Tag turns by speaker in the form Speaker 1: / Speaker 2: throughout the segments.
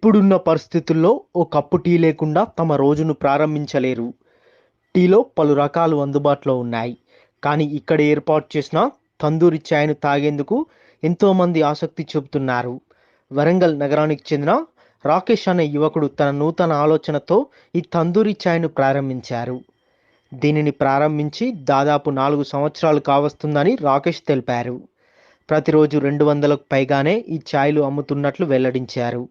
Speaker 1: ఇప్పుడున్న పరిస్థితుల్లో ఓ cup tea లేకుండా తమ రోజును ప్రారంభించలేరు. టీలో పలు రకాలు అందుబాటులో ఉన్నాయి. కానీ ఇక్కడ ఏర్పాటు చేసిన తందూరి ఛాయ్ను తాగేందుకు ఎంతోమంది ఆసక్తి చూపుతున్నారు. వరంగల్ నగరానికి చెందిన రాకేష్ అనే యువకుడు తన నూతన ఆలోచనతో ఈ తందూరి ఛాయ్ను ప్రారంభించారు. దీనిని ప్రారంభించి దాదాపు నాలుగు సంవత్సరాలు కావస్తుందని రాకేష్ తెలిపారు. ప్రతిరోజు రెండు వందలకు పైగానే ఈ ఛాయ్లు అమ్ముతున్నట్లు వెల్లడించారు.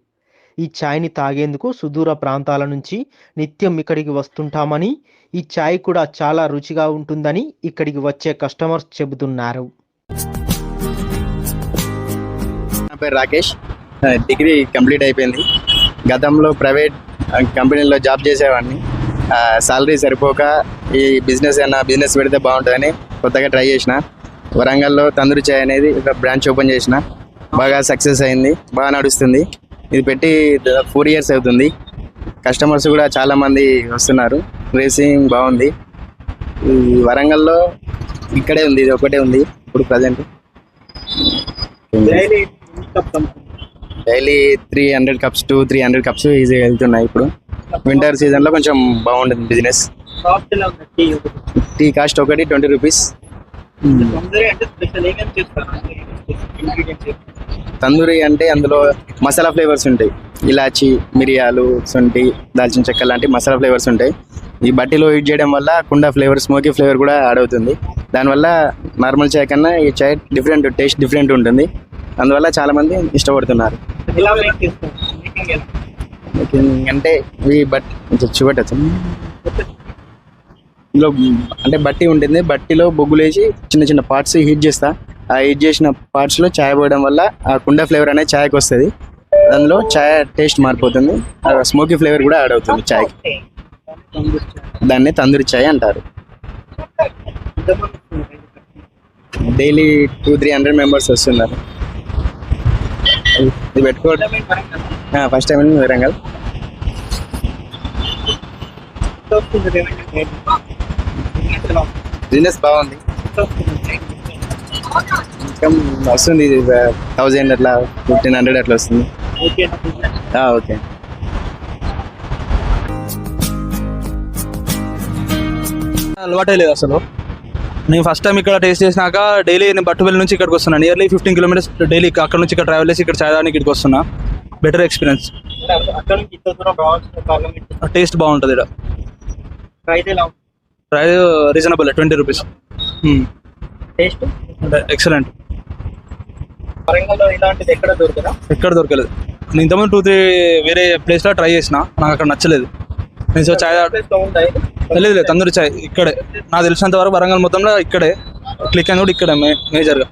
Speaker 1: ఈ ఛాయ్ని తాగేందుకు సుదూర ప్రాంతాల నుంచి నిత్యం ఇక్కడికి వస్తుంటామని ఈ ఛాయ్ కూడా చాలా రుచిగా ఉంటుందని ఇక్కడికి వచ్చే కస్టమర్స్ చెబుతున్నారు.
Speaker 2: నా పేరు రాకేష్. డిగ్రీ కంప్లీట్ అయిపోయింది. గతంలో ప్రైవేట్ కంపెనీలో జాబ్ చేసేవాడిని. సాలరీ సరిపోక ఈ బిజినెస్ అయినా బిజినెస్ పెడితే బాగుంటుందని కొత్తగా ట్రై చేసిన. వరంగల్లో తందూరి చాయ్ అనేది ఒక బ్రాంచ్ ఓపెన్ చేసిన. బాగా సక్సెస్ అయింది బాగా నడుస్తుంది. ఇది పెట్టి ఫోర్ ఇయర్స్ అవుతుంది. కస్టమర్స్ కూడా చాలా మంది వస్తున్నారు. రేసింగ్ బాగుంది. ఈ వరంగల్లో ఇక్కడే ఉంది ఇది ఒకటే ఉంది ఇప్పుడు present daily three hundred cups two three hundred cups ఈజీగా వెళ్తున్నాయి ఇప్పుడు. వింటర్ సీజన్లో కొంచెం బాగుంటుంది బిజినెస్ టీ కాస్ట్ ఒకటి ట్వంటీ రూపీస్ తందూరి అంటే అందులో మసాలా ఫ్లేవర్స్ ఉంటాయి. ఇలాచి మిరియాలు శొంఠి దాల్చిన చెక్క లాంటి మసాలా ఫ్లేవర్స్ ఉంటాయి. ఈ బట్టీలో హీట్ చేయడం వల్ల కుండ ఫ్లేవర్ స్మోకీ ఫ్లేవర్ కూడా యాడ్ అవుతుంది. దానివల్ల నార్మల్ చాయ్ కన్నా ఈ చాయ్ డిఫరెంట్ టేస్ట్ డిఫరెంట్ ఉంటుంది. అందువల్ల చాలా మంది ఇష్టపడుతున్నారు అంటే ఇవి బట్ చూపెట్టచ్చు. ఇందులో అంటే బట్టి ఉంటుంది. బట్టిలో బొగ్గులు వేసి చిన్న చిన్న పార్ట్స్ హీట్ చేస్తా. ఆ హీట్ చేసిన పార్ట్స్లో చాయ్ పోయడం వల్ల ఆ కుండ ఫ్లేవర్ అనేది చాయ్కి వస్తుంది. అందులో చాయ్ టేస్ట్ మారిపోతుంది. స్మోకీ ఫ్లేవర్ కూడా యాడ్ అవుతుంది చాయ్కి. దాన్ని తందూరి చాయ్ అంటారు. Daily two three hundred members వస్తున్నారు. ఇది పెట్టుకోవడం. First time Warangal. బిజినెస్ బాగుంది. ఇన్కమ్ వస్తుంది థౌజండ్ అట్లా ఫిఫ్టీన్ హండ్రెడ్ అట్లా వస్తుంది. ఆ, ఓకే.
Speaker 3: అలవాటే లేదు అసలు. నేను ఫస్ట్ టైం ఇక్కడ టేస్ట్ చేసినాక డైలీ నేను బట్టువెల్లి నుంచి ఇక్కడికి వస్తున్నా. నియర్లీ ఫిఫ్టీన్ కిలోమీటర్స్ డైలీ అక్కడ నుంచి ఇక్కడ ట్రావెల్ చేసి ఇక్కడ చాయ్ తాగడానికి ఇక్కడికి వస్తున్నా. బెటర్ ఎక్స్పీరియన్స్ టేస్ట్ బాగుంటుంది ఇక్కడ. Price reasonable twenty rupees
Speaker 4: taste?
Speaker 3: Excellent.
Speaker 4: వరంగల్లో ఇలాంటిది ఎక్కడ దొరకదా?
Speaker 3: ఎక్కడ దొరకలేదు. నేను ఇంతకుముందు టూ త్రీ వేరే ప్లేస్లో ట్రై చేసిన నాకు అక్కడ నచ్చలేదు. నేను సో
Speaker 4: ఇది?
Speaker 3: లేదు లేదు తందూరి చాయ్ ఇక్కడే. నాకు తెలిసినంత వరకు వరంగల్ మొత్తంలో ఇక్కడే. క్లిక్ అని కూడా ఇక్కడే మే మేజర్గా